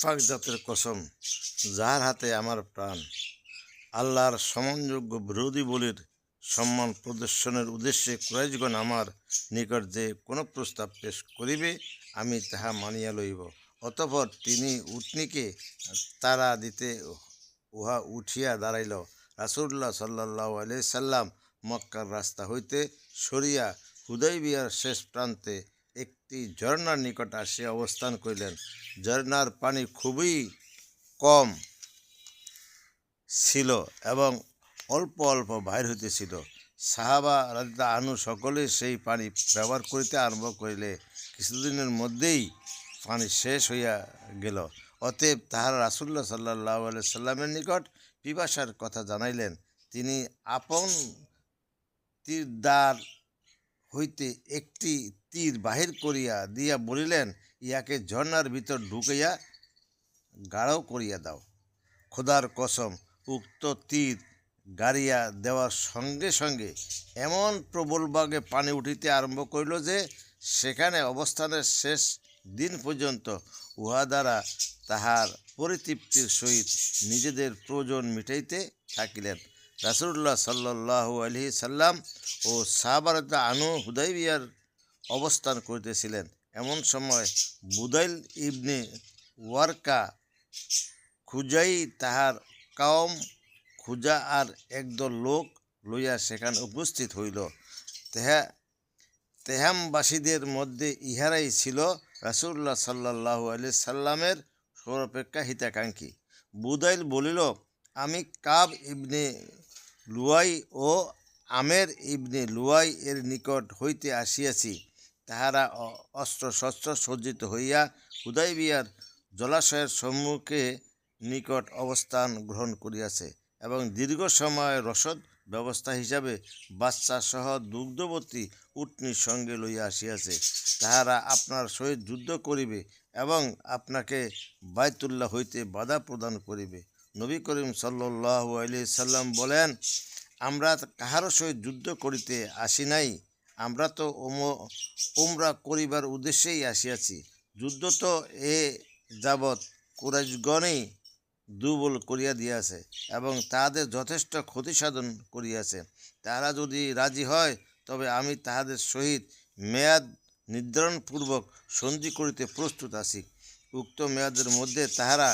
পাক জাতের কসম, যার হাতে আমার প্রাণ, আল্লাহর সমানযোগ্য বিরোধী বলির সম্মান প্রদর্শনের উদ্দেশ্যে কুরাইশগণ আমার নিকট যে কোনো প্রস্তাব পেশ করিবে, আমি তাহা মানিয়া লইব। অতঃপর তিনি উটনিকে তারা দিতে উহা উঠিয়া দাঁড়াইল। রাসুল্লাহ সাল্লাহ আলিয়া সাল্লাম মক্কার রাস্তা হইতে সরিয়া হুদয়বিয়ার শেষ প্রান্তে একটি ঝর্ণার নিকট আসিয়া অবস্থান করিলেন। ঝর্ণার পানি খুবই কম ছিল এবং অল্প অল্প বাহির হইতেছিল। সাহাবা রাজিতা আনু সকলে সেই পানি ব্যবহার করিতে আরম্ভ করিলে। কিছুদিনের মধ্যেই পানি শেষ হইয়া গেল। অতএব তাহারা রাসুল্লাহ সাল্লাহ সাল্লামের নিকট পিপাসার কথা জানাইলেন। তিনি আপন তীরদার হইতে একটি তীর বাহির করিয়া দিয়া বলিলেন ইহাকে ঝর্ণার ভিতর ঢুকাইয়া গাঢ় করিয়া দাও। খোদার কসম, উক্ত তীর গাড়িয়া দেওয়ার সঙ্গে সঙ্গে এমন প্রবলভাবে পানি উঠিতে আরম্ভ করিল যে, সেখানে অবস্থানের শেষ দিন পর্যন্ত উহা দ্বারা তাহার পরিতৃপ্তির সহিত নিজেদের প্রয়োজন মিটাইতে থাকিলেন। রাসুল্লাহ সাল্লাহু আলহি সাল্লাম ও সাহাবারতা আনু হুদাইবিয়ার অবস্থান করিতেছিলেন। এমন সময় বুদাইল ইবনে ওয়ারকা খুজাই তাহার কাম খুজা আর একদল লোক লইয়া সেখানে উপস্থিত হইল। তেহা, তেহামবাসীদের মধ্যে ইহারাই ছিল রাসুল্লাহ সাল্লাহু আলি সাল্লামের সর্বাপেক্ষা হিতাকাঙ্ক্ষী। বুদাইল বলিল, আমি কাব ইবনে লুয়াই ও আমের ইবনে লুয়াই এর নিকট হইতে আসিয়াছি। তাহারা অ- অস্ত্র শস্ত্র সজ্জিত হইয়া হুদাইবিয়ার জলাশয়ের সম্মুখে নিকট অবস্থান গ্রহণ করিয়াছে এবং দীর্ঘ সময় রসদ ব্যবস্থা হিসাবে বাচ্চা সহ দুগ্ধবতী উটনির সঙ্গে লইয়া আসিয়াছে। তাহারা আপনার সহিত যুদ্ধ করিবে এবং আপনাকে বাইতুল্লাহ হইতে বাধা প্রদান করিবে। নবী করিম সাল্লাহ আলি সাল্লাম বলেন, আমরা কাহারও সহিত যুদ্ধ করিতে আসি নাই। আমরা তো উমরা করিবার উদ্দেশ্যেই আসিয়াছি। যুদ্ধ তো এ যাবৎ কুরাইশগণেই দুর্বল করিয়া দিয়াছে এবং তাহাদের যথেষ্ট ক্ষতি সাধন করিয়াছে। তাহারা যদি রাজি হয়, তবে আমি তাহাদের সহিত মেয়াদ নির্ধারণপূর্বক সন্ধি করিতে প্রস্তুত আছি। উক্ত মেয়াদের মধ্যে তাহারা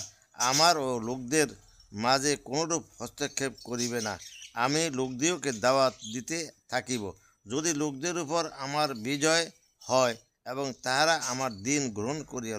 আমার ও লোকদের মাঝে কোনোরূপ হস্তক্ষেপ করিবে না। আমি লোকদিওকে দাওয়াত দিতে থাকিব। যদি লোকদের উপর আমার বিজয় হয় এবং তাহারা আমার দিন গ্রহণ করিয়া